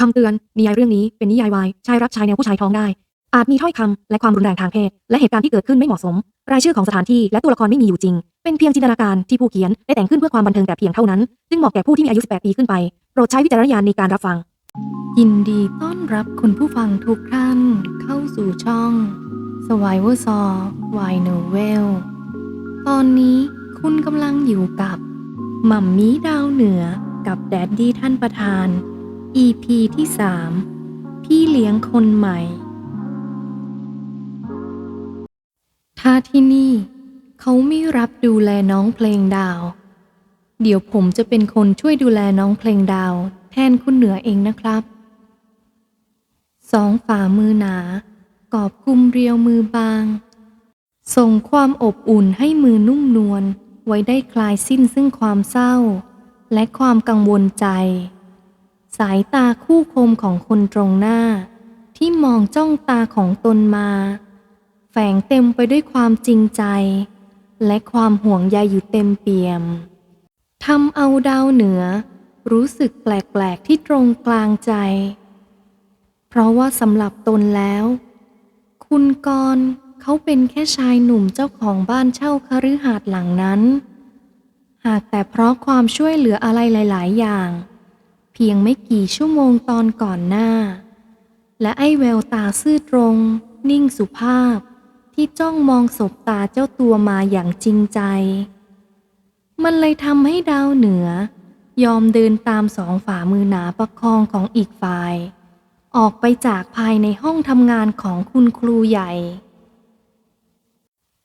คำเตือน นิยายเรื่องนี้เป็นนิยายวาย ชายรักชายแนวผู้ชายท้องได้ อาจมีถ้อยคำและความรุนแรงทางเพศ และเหตุการณ์ที่เกิดขึ้นไม่เหมาะสม รายชื่อของสถานที่และตัวละครไม่มีอยู่จริง เป็นเพียงจินตนาการที่ผู้เขียนได้แต่งขึ้นเพื่อความบันเทิงแต่เพียงเท่านั้นจึงเหมาะแก่ผู้ที่มีอายุ 18 ปีขึ้นไป โปรดใช้วิจารณญาณในการรับฟัง ยินดีต้อนรับคุณผู้ฟังทุกท่านเข้าสู่ช่อง s w i v e r s a w y Novel ตอนนี้คุณกำลังอยู่กับหม่ำมีดาวเหนือกับแดดดี้ท่านประธาน EP ที่ 3 พี่เลี้ยงคนใหม่ ถ้าที่นี่เขาไม่รับดูแลน้องเพลงดาว เดี๋ยวผมจะเป็นคนช่วยดูแลน้องเพลงดาว แทนคุณเหนือเองนะครับสองฝ่ามือหนา กอบคุมเรียวมือบาง ส่งความอบอุ่นให้มือนุ่มนวลไว้ได้คลายสิ้นซึ่งความเศร้า และความกังวลใจ สายตาคู่คมของคนตรงหน้า ที่มองจ้องตาของตนมา แฝงเต็มไปด้วยความจริงใจ และความห่วงใยอยู่เต็มเปี่ยมทำเอาดาวเหนือ รู้สึกแปลกๆที่ตรงกลางใจ เพราะว่าสำหรับตนแล้ว คุณกรณ์เขาเป็นแค่ชายหนุ่มเจ้าของบ้านเช่าคฤหาสน์หลังนั้น หากแต่เพราะความช่วยเหลืออะไรหลาย ๆ อย่าง พียงไม่กี่ชั่วโมงตอนก่อนหน้า และไอ้แววตาซื่อตรง นิ่งสุภาพ ที่จ้องมองศบตาเจ้าตัวมาอย่างจริงใจ มันเลยทำให้ดาวเหนือ ยอมเดินตามสองฝ่ามือหนาประคองของอีกฝ่าย ออกไปจากภายในห้องทำงานของคุณครูใหญ่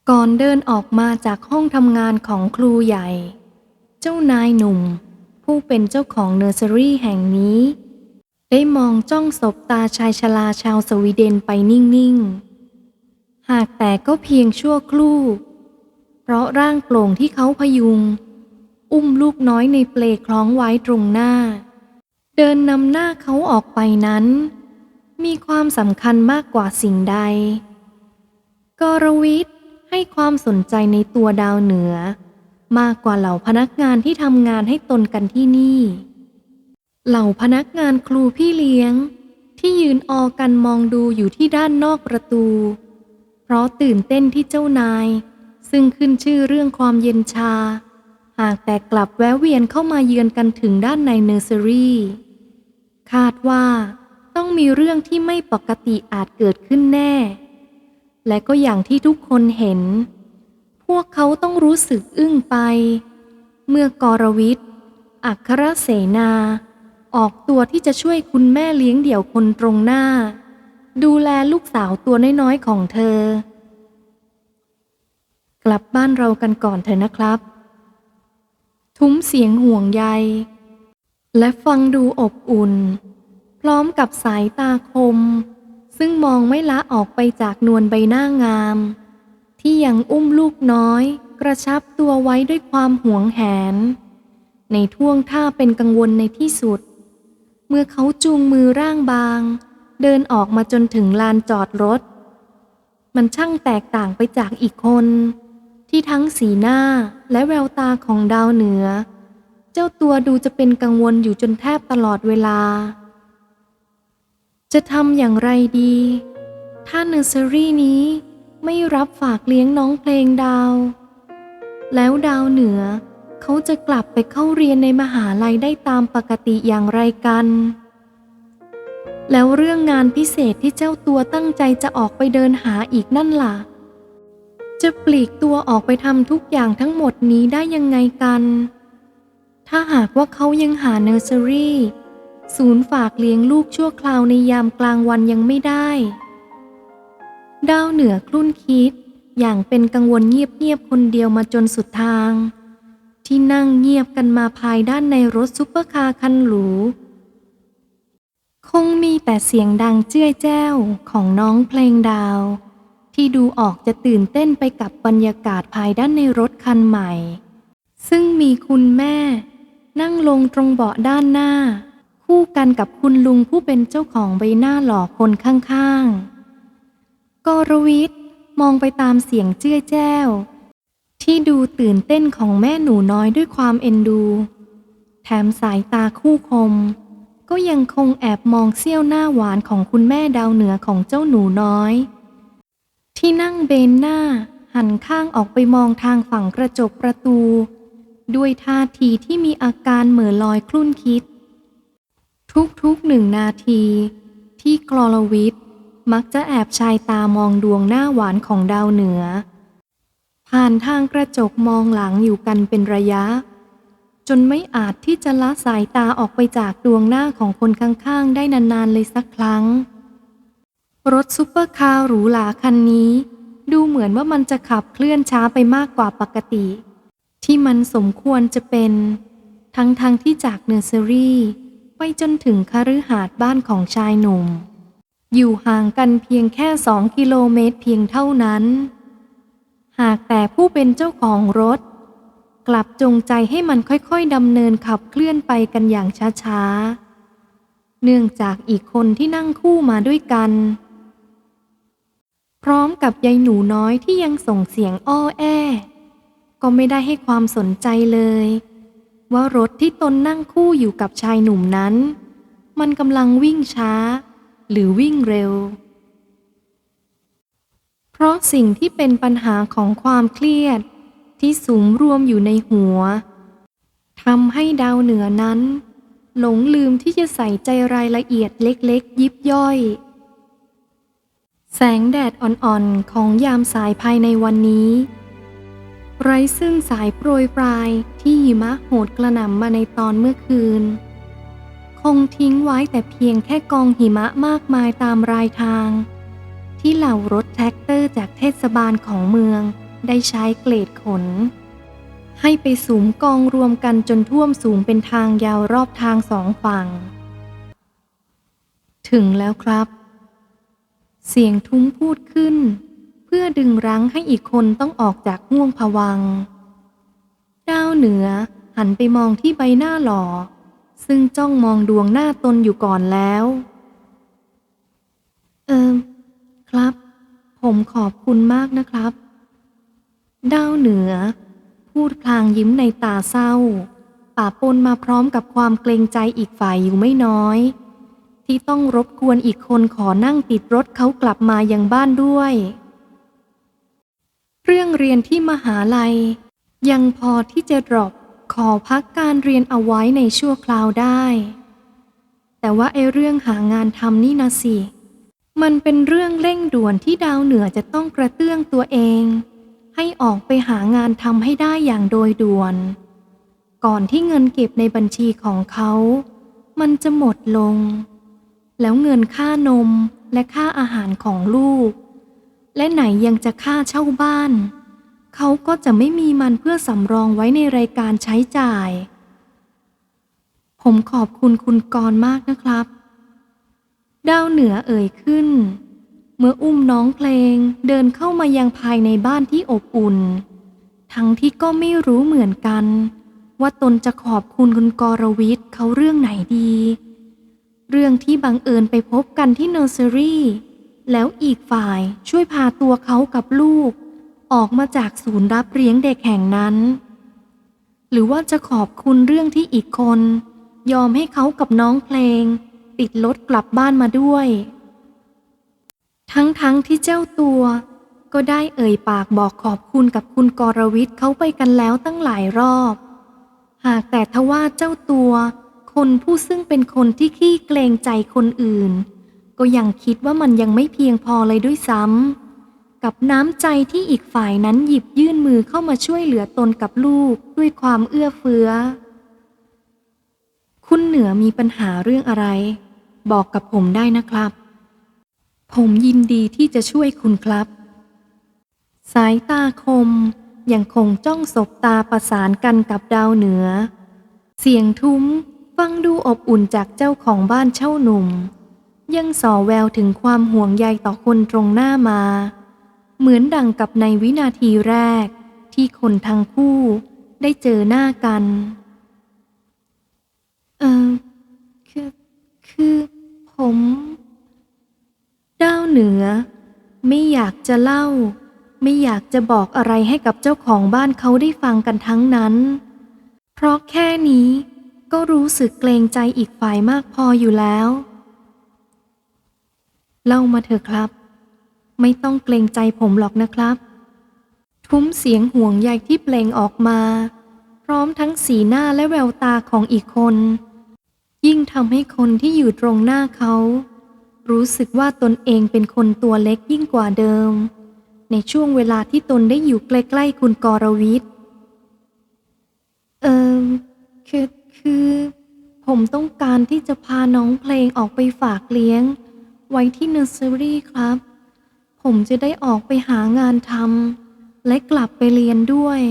ก่อนเดินออกมาจากห้องทำงานของครูใหญ่ เจ้านายหนุ่ม ผู้เป็นเจ้าของเนอร์เซอรี่แห่งนี้ ได้มองจ้องศบตาชายชราชาวสวีเดนไปนิ่ง ๆ หากแต่ก็เพียงชั่วครู่ เพราะร่างโปร่งที่เขาพยุง อุ้มลูกน้อยในเปลคล้องไว้ตรงหน้า เดินนำหน้าเขาออกไปนั้น มีความสำคัญมากกว่าสิ่งใด กรวิทย์ให้ความสนใจในตัวดาวเหนือ มากกว่าเหล่าพนักงานที่ทำงานให้ตนกันที่นี่ เหล่าพนักงานครูพี่เลี้ยง ที่ยืนออกันมองดูอยู่ที่ด้านนอกประตู เพราะตื่นเต้นที่เจ้านาย ซึ่งขึ้นชื่อเรื่องความเย็นชา หากแต่กลับแวะเวียนเข้ามาเยือนกันถึงด้านในเนอร์เซอรี่คาดว่าต้องมีเรื่องที่ไม่ปกติอาจเกิดขึ้นแน่ และก็อย่างที่ทุกคนเห็น พวกเขาต้องรู้สึกอึ้งไป เมื่อกรวิทย์อัครเสนา ออกตัวที่จะช่วยคุณแม่เลี้ยงเดี่ยวคนตรงหน้า ดูแลลูกสาวตัวน้อยๆของเธอ กลับบ้านเรากันก่อนเถอะนะครับ ทุ้มเสียงห่วงใย และฟังดูอบอุ่น พร้อมกับสายตาคม ซึ่งมองไม่ละออกไปจากนวลใบหน้างาม ที่ยังอุ้มลูกน้อย กระชับตัวไว้ด้วยความหวงแหน ในท่วงท่าเป็นกังวลในที่สุด เมื่อเขาจูงมือร่างบาง เดินออกมาจนถึงลานจอดรถ มันช่างแตกต่างไปจากอีกคน ที่ทั้งสีหน้าและแววตาของดาวเหนือ เจ้าตัวดูจะเป็นกังวลอยู่จนแทบตลอดเวลา จะทำอย่างไรดี ถ้าเนอร์เซอรี่นี้ ไม่รับฝากเลี้ยงน้องเพลงดาว แล้วดาวเหนือ เขาจะกลับไปเข้าเรียนในมหาลัยได้ตามปกติอย่างไรกัน แล้วเรื่องงานพิเศษที่เจ้าตัวตั้งใจจะออกไปเดินหาอีกนั่นล่ะ จะปลีกตัวออกไปทำทุกอย่างทั้งหมดนี้ได้ยังไงกัน ถ้าหากว่าเขายังหาเนอร์เซอรี่ศูนย์ฝากเลี้ยงลูกชั่วคราวในยามกลางวันยังไม่ได้ ดาวเหนือคลุ่นคิด อย่างเป็นกังวลเงียบๆคนเดียวมาจนสุดทาง ที่นั่งเงียบกันมาภายด้านในรถซุปเปอร์คาร์คันหรู คงมีแต่เสียงดังเจ้ยแจ้วของน้องเพลงดาว ที่ดูออกจะตื่นเต้นไปกับบรรยากาศภายด้านในรถคันใหม่ ซึ่งมีคุณแม่ นั่งลงตรงเบาะด้านหน้า คู่กันกับคุณลุงผู้เป็นเจ้าของใบหน้าหล่อคนข้างๆ กรวิทย์มองไปตามเสียงเจ้ยแจ้ว ที่ดูตื่นเต้นของแม่หนูน้อยด้วยความเอ็นดู แถมสายตาคู่คม ก็ยังคงแอบมองเสี้ยวหน้าหวานของคุณแม่ดาวเหนือของเจ้าหนูน้อย ที่นั่งเบนหน้าหันข้างออกไปมองทางฝั่งกระจกประตู ด้วยท่าทีที่มีอาการเหม่อลอยคลุ่นคิด ทุกๆหนึ่งนาทีที่กลอลวิทย มักจะแอบชายตามองดวงหน้าหวานของดาวเหนือ ผ่านทางกระจกมองหลังอยู่กันเป็นระยะ จนไม่อาจที่จะละสายตาออกไปจากดวงหน้าของคนข้างๆ ได้นานๆเลยสักครั้ง รถซุปเปอร์คาร์หรูหราคันนี้ ดูเหมือนว่ามันจะขับเคลื่อนช้าไปมากกว่าปกติ ที่มันสมควรจะเป็น ทั้งๆทที่จากเนอร์เซอรี่ไปจนถึงคฤหาสน์บ้านของชายหนุ่ม อยู่ห่างกันเพียงแค่สองกิโลเมตรเพียงเท่านั้น หากแต่ผู้เป็นเจ้าของรถ กลับจงใจให้มันค่อยๆดำเนินขับเคลื่อนไปกันอย่างช้าๆ เนื่องจากอีกคนที่นั่งคู่มาด้วยกัน พร้อมกับยายหนูน้อยที่ยังส่งเสียงอ้อแอ ก็ไม่ได้ให้ความสนใจเลย ว่ารถที่ตนนั่งคู่อยู่กับชายหนุ่มนั้น มันกำลังวิ่งช้า หรือวิ่งเร็ว เพราะสิ่งที่เป็นปัญหาของความเครียดที่สุมรวมอยู่ในหัวทำให้ดาวเหนือนั้น หลงลืมที่จะใส่ใจรายละเอียดเล็กๆ ยิบย่อย แสงแดดอ่อนๆ ของยามสายภายในวันนี้ ไร้ซึ่งสายโปรยปลายที่หิมะโหดกระหน่ำมาในตอนเมื่อคืน คงทิ้งไว้แต่เพียงแค่กองหิมะมากมายตามรายทาง ที่เหล่ารถแท็กเตอร์จากเทศบาลของเมืองได้ใช้เกรดขน ให้ไปสูมกองรวมกันจนท่วมสูงเป็นทางยาวรอบทางสองฝั่ง ถึงแล้วครับ เสียงทุ้มพูดขึ้น เพื่อดึงรั้งให้อีกคนต้องออกจากง่วงผวังดาวเหนือหันไปมองที่ใบหน้าหล่อ ซึ่งจ้องมองดวงหน้าตนอยู่ก่อนแล้ว เออครับ ผมขอบคุณมากนะครับ ดาวเหนือ พูดพลางยิ้มในตาเศร้าป่าปนมาพร้อมกับความเกรงใจอีกฝ่ายอยู่ไม่น้อย ที่ต้องรบกวนอีกคนขอนั่งติดรถเขากลับมายังบ้านด้วย เรื่องเรียนที่มหาลัย ยังพอที่จะดรอป ขอพักการเรียนเอาไว้ในชั่วคราวได้ แต่ว่าไอเรื่องหางานทำนี่นะสิ มันเป็นเรื่องเร่งด่วนที่ดาวเหนือจะต้องกระเตื้องตัวเอง ให้ออกไปหางานทำให้ได้อย่างโดยด่วน ก่อนที่เงินเก็บในบัญชีของเขา มันจะหมดลง แล้วเงินค่านมและค่าอาหารของลูก และไหนยังจะค่าเช่าบ้าน เขาก็จะไม่มีมันเพื่อสำรองไว้ในรายการใช้จ่าย ผมขอบคุณคุณกรณ์มากนะครับ ดาวเหนือเอ่ยขึ้น เมื่ออุ้มน้องเพลงเดินเข้ามายังภายในบ้านที่อบอุ่น ทั้งที่ก็ไม่รู้เหมือนกัน ว่าตนจะขอบคุณคุณกรวิทย์เขาเรื่องไหนดี เรื่องที่บังเอิญไปพบกันที่เนอร์เซอรี่แล้วอีกฝ่ายช่วยพาตัวเขากับลูก ออกมาจากศูนย์รับเลี้ยงเด็กแห่งนั้น หรือว่าจะขอบคุณเรื่องที่อีกคน ยอมให้เขากับน้องเพลง ติดรถกลับบ้านมาด้วย ทั้งๆทที่เจ้าตัว ก็ได้เอ่ยปากบอกขอบคุณกับคุณกรวิทย์เขาไปกันแล้วตั้งหลายรอบ หากแต่ทว่าเจ้าตัว คนผู้ซึ่งเป็นคนที่ขี้เกรงใจคนอื่น ก็ยังคิดว่ามันยังไม่เพียงพอเลยด้วยซ้ำ กับน้ำใจที่อีกฝ่ายนั้นหยิบยื่นมือเข้ามาช่วยเหลือตนกับลูกด้วยความเอื้อเฟื้อ คุณเหนือมีปัญหาเรื่องอะไร บอกกับผมได้นะครับ ผมยินดีที่จะช่วยคุณครับ สายตาคมยังคงจ้องสบตาประสานกันกับดาวเหนือ เสียงทุ้มฟังดูอบอุ่นจากเจ้าของบ้านเช่าหนุ่ม ยังส่อแววถึงความห่วงใยต่อคนตรงหน้ามา เหมือนดังกับในวินาทีแรกที่คนทั้งคู่ได้เจอหน้ากัน เออคือคือผมดาวเหนือ ไม่อยากจะเล่า ไม่อยากจะบอกอะไรให้กับเจ้าของบ้านเขาได้ฟังกันทั้งนั้น เพราะแค่นี้ก็รู้สึกเกรงใจอีกฝ่ายมากพออยู่แล้ว เล่ามาเถอะครับ ไม่ต้องเกรงใจผมหรอกนะครับ ทุ้มเสียงห่วงใยที่เปล่งออกมา พร้อมทั้งสีหน้าและแววตาของอีกคน ยิ่งทำให้คนที่อยู่ตรงหน้าเขา รู้สึกว่าตนเองเป็นคนตัวเล็กยิ่งกว่าเดิม ในช่วงเวลาที่ตนได้อยู่ใกล้ๆคุณกรวิทย์เออคือคือผมต้องการที่จะพาน้องเพลงออกไปฝากเลี้ยง ไว้ที่เนอร์เซอรี่ครับ ผมจะได้ออกไปหางานทำและกลับไปเรียนด้วย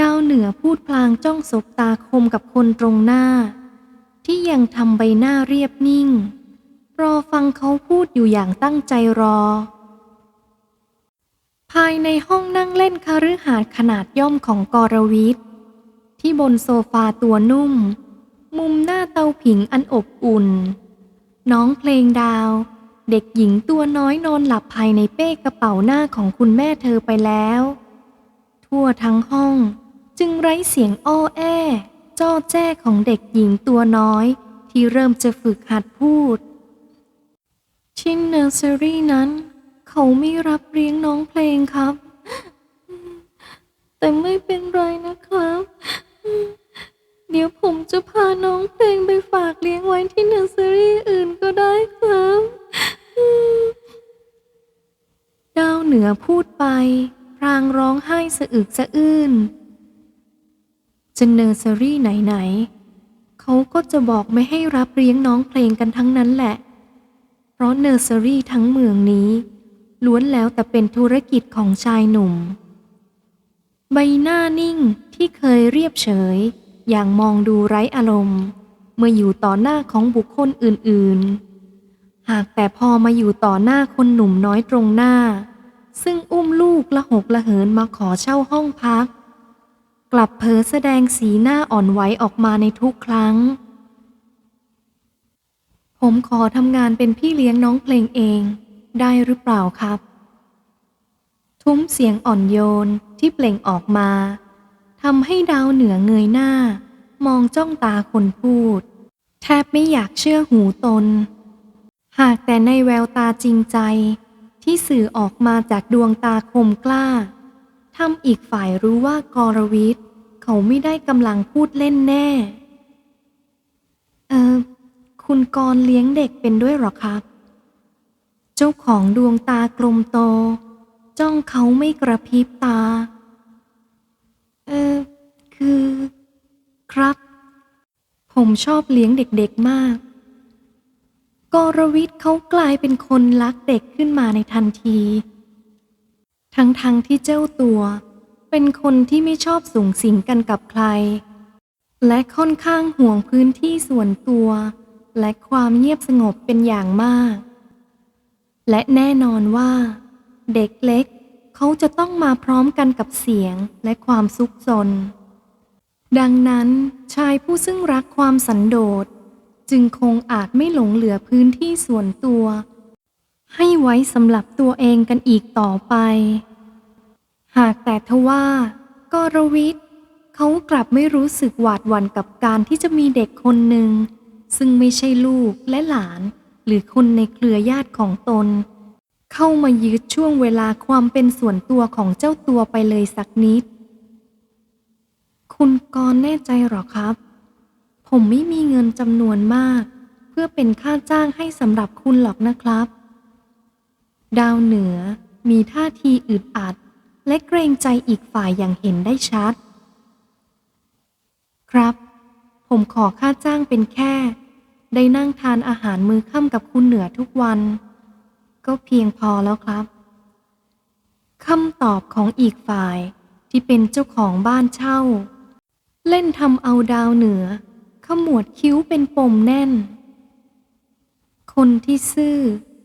ดาวเหนือพูดพลางจ้องสบตาคมกับคนตรงหน้า ที่ยังทำใบหน้าเรียบนิ่ง รอฟังเขาพูดอยู่อย่างตั้งใจรอ ภายในห้องนั่งเล่นคฤหาสน์ขนาดย่อมของกรวิทที่บนโซฟาตัวนุ่ม มุมหน้าเตาผิงอันอบอุ่น น้องเพลงดาว เด็กหญิงตัวน้อยนอนหลับภายในเป้กระเป๋าหน้าของคุณแม่เธอไปแล้ว ทั่วทั้งห้อง จึงไร้เสียงอ้อแอจ้อแจ้ของเด็กหญิงตัวน้อย ที่เริ่มจะฝึกหัดพูดที่เนอร์เซอรี่นั้น เขาไม่รับเลี้ยงน้องเพลงครับ แต่ไม่เป็นไรนะครับ เดี๋ยวผมจะพาน้องเพลงไปฝากเลี้ยงไว้ที่เนอร์เซอรี่อื่นก็ได้ครับ ดาวเหนือพูดไป พรางร้องไห้สะอึกสะอื้นจะเนอร์เซอรี่ไหนๆเขาก็จะบอกไม่ให้รับเลี้ยงน้องเพลงกันทั้งนั้นแหละ เพราะเนอร์เซอรี่ทั้งเมืองนี้ ล้วนแล้วแต่เป็นธุรกิจของชายหนุ่ม ใบหน้านิ่งที่เคยเรียบเฉย อย่างมองดูไร้อารมณ์ เมื่ออยู่ต่อหน้าของบุคคลอื่นๆ หากแต่พอมาอยู่ต่อหน้าคนหนุ่มน้อยตรงหน้า ซึ่งอุ้มลูกละหกละเหินมาขอเช่าห้องพัก กลับเผลอแสดงสีหน้าอ่อนไหวออกมาในทุกครั้ง ผมขอทำงานเป็นพี่เลี้ยงน้องเพลงเองได้หรือเปล่าครับ ทุ้มเสียงอ่อนโยนที่เปล่งออกมาทำให้ดาวเหนือเงยหน้า มองจ้องตาคนพูด แทบไม่อยากเชื่อหูตน หากแต่ในแววตาจริงใจ ที่สื่อออกมาจากดวงตาคมกล้าทำอีกฝ่ายรู้ว่ากรวิทย์เขาไม่ได้กำลังพูดเล่นแน่ เออคุณกรเลี้ยงเด็กเป็นด้วยหรอครับ เจ้าของดวงตากลมโต จ้องเขาไม่กระพริบตา เออ คือ ครับ ผมชอบเลี้ยงเด็กๆมาก กรวิทย์เขากลายเป็นคนรักเด็กขึ้นมาในทันที ทั้งๆทที่เจ้าตัว เป็นคนที่ไม่ชอบสูงสิงกันกับใคร และค่อนข้างห่วงพื้นที่ส่วนตัว และความเงียบสงบเป็นอย่างมาก และแน่นอนว่า เด็กเล็กเขาจะต้องมาพร้อมกันกับเสียงและความซุกซนดังนั้นชายผู้ซึ่งรักความสันโดษ จึงคงอาจไม่หลงเหลือพื้นที่ส่วนตัว ให้ไว้สำหรับตัวเองกันอีกต่อไป หากแต่ทว่ากรวิทย์เขากลับไม่รู้สึกหวาดหวั่นกับการที่จะมีเด็กคนหนึ่ง ซึ่งไม่ใช่ลูกและหลาน หรือคนในเครือญาติของตน เข้ามายึดช่วงเวลาความเป็นส่วนตัวของเจ้าตัวไปเลยสักนิด คุณกรณ์แน่ใจหรอครับ ผมไม่มีเงินจำนวนมาก เพื่อเป็นค่าจ้างให้สำหรับคุณหรอกนะครับ ดาวเหนือมีท่าทีอึดอัด และเกรงใจอีกฝ่ายอย่างเห็นได้ชัด ครับ ผมขอค่าจ้างเป็นแค่ ได้นั่งทานอาหารมื้อค่ำกับคุณเหนือทุกวัน ก็เพียงพอแล้วครับคำตอบของอีกฝ่ายที่เป็นเจ้าของบ้านเช่า เล่นทำเอาดาวเหนือ มวดคิ้วเป็นปมแน่น คนที่ซื่อ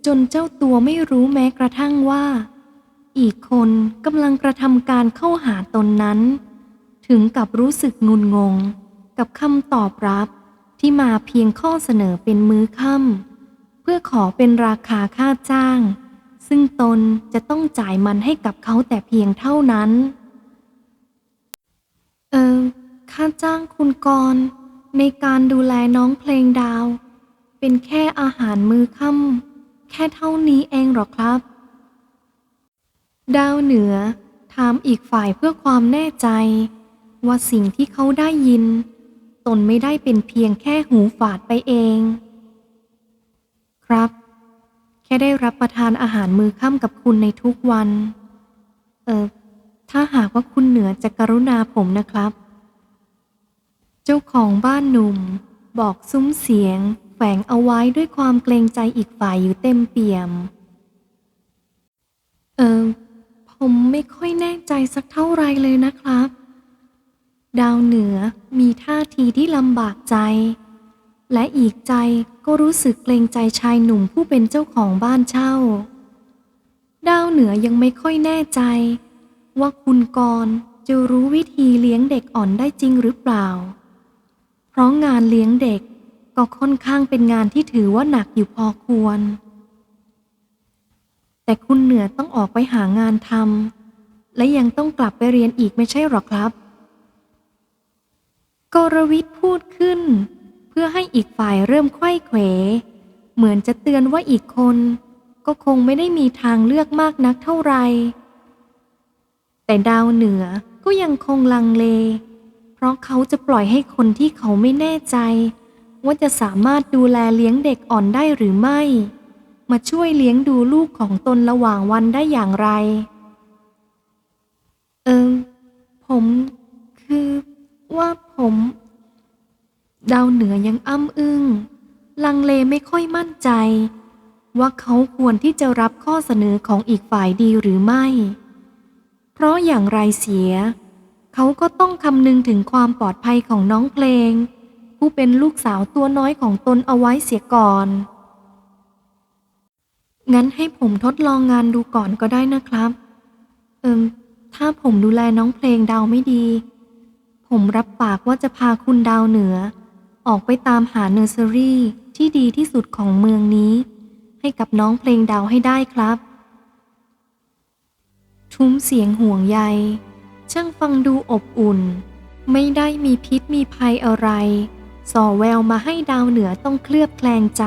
จนเจ้าตัวไม่รู้แม้กระทั่งว่า อีกคนกำลังกระทำการเข้าหาตนนั้น ถึงกับรู้สึกงุนงง กับคำตอบรับที่มาเพียงข้อเสนอเป็นมื้อค่ำเพื่อขอเป็นราคาค่าจ้าง ซึ่งตนจะต้องจ่ายมันให้กับเขาแต่เพียงเท่านั้น เออค่าจ้างคุณกร ในการดูแลน้องเพลงดาว เป็นแค่อาหารมือค่ำแค่เท่านี้เองหรอครับ ดาวเหนือถามอีกฝ่ายเพื่อความแน่ใจ ว่าสิ่งที่เขาได้ยิน ตนไม่ได้เป็นเพียงแค่หูฝาดไปเอง ครับ แค่ได้รับประทานอาหารมือค่ำกับคุณในทุกวัน เออถ้าหากว่าคุณเหนือจะกรุณาผมนะครับ เจ้าของบ้านหนุ่ม บอกซุ้มเสียง แฝงเอาไว้ด้วยความเกรงใจอีกฝ่ายอยู่เต็มเปี่ยม เออ ผมไม่ค่อยแน่ใจสักเท่าไรเลยนะครับ ดาวเหนือมีท่าทีที่ลำบากใจ และอีกใจก็รู้สึกเกรงใจชายหนุ่มผู้เป็นเจ้าของบ้านเช่า ดาวเหนือยังไม่ค่อยแน่ใจ ว่าคุณกรณ์จะรู้วิธีเลี้ยงเด็กอ่อนได้จริงหรือเปล่า เพราะงานเลี้ยงเด็กก็ค่อนข้างเป็นงานที่ถือว่าหนักอยู่พอควร แต่คุณเหนือต้องออกไปหางานทำและยังต้องกลับไปเรียนอีกไม่ใช่หรอครับ กรวิทย์พูดขึ้น เพื่อให้อีกฝ่ายเริ่มไขว้เขว เหมือนจะเตือนว่าอีกคน ก็คงไม่ได้มีทางเลือกมากนักเท่าไหร่แต่ดาวเหนือก็ยังคงลังเล ราะเขาจะปล่อยให้คนที่เขาไม่แน่ใจ ว่าจะสามารถดูแลเลี้ยงเด็กอ่อนได้หรือไม่ มาช่วยเลี้ยงดูลูกของตนระหว่างวันได้อย่างไร เออผม คือว่าผม ดาวเหนือยังอ้ำอึง้ง ลังเลไม่ค่อยมั่นใจ ว่าเขาควรที่จะรับข้อเสนอของอีกฝ่ายดีหรือไม่ เพราะอย่างไรเสีย เขาก็ต้องคำนึงถึงความปลอดภัยของน้องเพลง ผู้เป็นลูกสาวตัวน้อยของตนเอาไว้เสียก่อน งั้นให้ผมทดลองงานดูก่อนก็ได้นะครับ เอิมถ้าผมดูแลน้องเพลงดาวไม่ดี ผมรับปากว่าจะพาคุณดาวเหนือ ออกไปตามหาเนอร์เซอรี่ที่ดีที่สุดของเมืองนี้ ให้กับน้องเพลงดาวให้ได้ครับ ทุ้มเสียงห่วงใย ช่างฟังดูอบอุ่น ไม่ได้มีพิษมีภัยอะไร ส่อแววมาให้ดาวเหนือต้องเคลือบแคลงใจ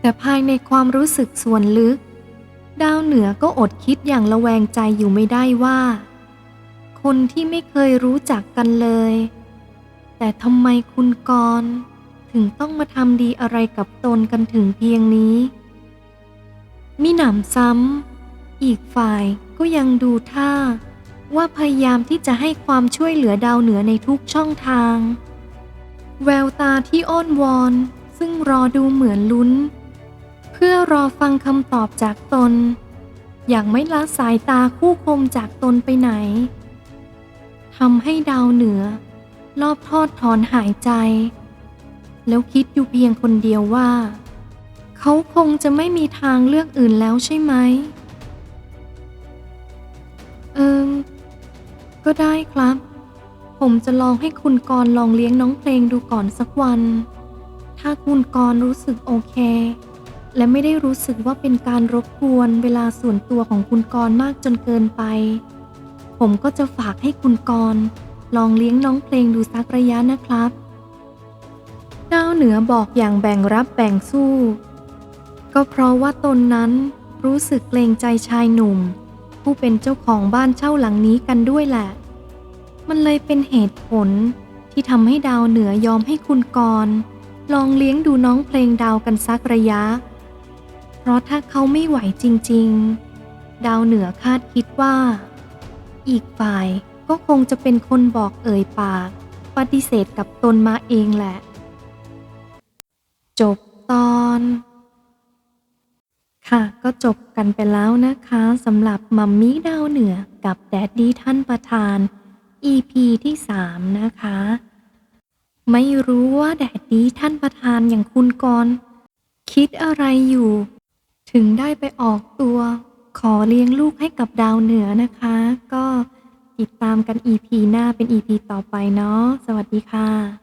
แต่ภายในความรู้สึกส่วนลึก ดาวเหนือก็อดคิดอย่างระแวงใจอยู่ไม่ได้ว่า คนที่ไม่เคยรู้จักกันเลย แต่ทำไมคุณกรณ์ถึงต้องมาทำดีอะไรกับตนกันถึงเพียงนี้มิหนำซ้ำ อีกฝ่ายก็ยังดูท่า ว่าพยายามที่จะให้ความช่วยเหลือดาวเหนือในทุกช่องทาง แววตาที่อ้อนวอน ซึ่งรอดูเหมือนลุ้น เพื่อรอฟังคำตอบจากตน อย่างไม่ละสายตาคู่คมจากตนไปไหนทำให้ดาวเหนือ รอบทอดถอนหายใจ แล้วคิดอยู่เพียงคนเดียวว่า เขาคงจะไม่มีทางเลือกอื่นแล้วใช่ไหม เอิม ก็ได้ครับ ผมจะลองให้คุณกรณ์ลองเลี้ยงน้องเพลงดูก่อนสักวัน ถ้าคุณกรณ์รู้สึกโอเค และไม่ได้รู้สึกว่าเป็นการรบกวนเวลาส่วนตัวของคุณกรณ์มากจนเกินไป ผมก็จะฝากให้คุณกรณ์ลองเลี้ยงน้องเพลงดูสักระยะนะครับดาวเหนือบอกอย่างแบ่งรับแบ่งสู้ ก็เพราะว่าตนนั้นรู้สึกเกรงใจชายหนุ่ม ผู้เป็นเจ้าของบ้านเช่าหลังนี้กันด้วยแหละ มันเลยเป็นเหตุผลที่ทำให้ดาวเหนือยอมให้คุณกรลองเลี้ยงดูน้องเพลงดาวกันสักระยะ เพราะถ้าเขาไม่ไหวจริง ๆ ดาวเหนือคาดคิดว่า อีกฝ่ายก็คงจะเป็นคนบอกเอ่ยปาก ปฏิเสธกับตนมาเองแหละ จบตอน ค่ะ ก็จบกันไปแล้วนะคะสำหรับมัมมี่ดาวเหนือกับแดดดี้ท่านประธาน EP ที่ 3 นะคะ ไม่รู้ว่าแดดดี้ท่านประธานอย่างคุณกรคิดอะไรอยู่ ถึงได้ไปออกตัว ขอเลี้ยงลูกให้กับดาวเหนือนะคะ ก็ติดตามกัน EP หน้าเป็น EP ต่อไปเนาะสวัสดีค่ะ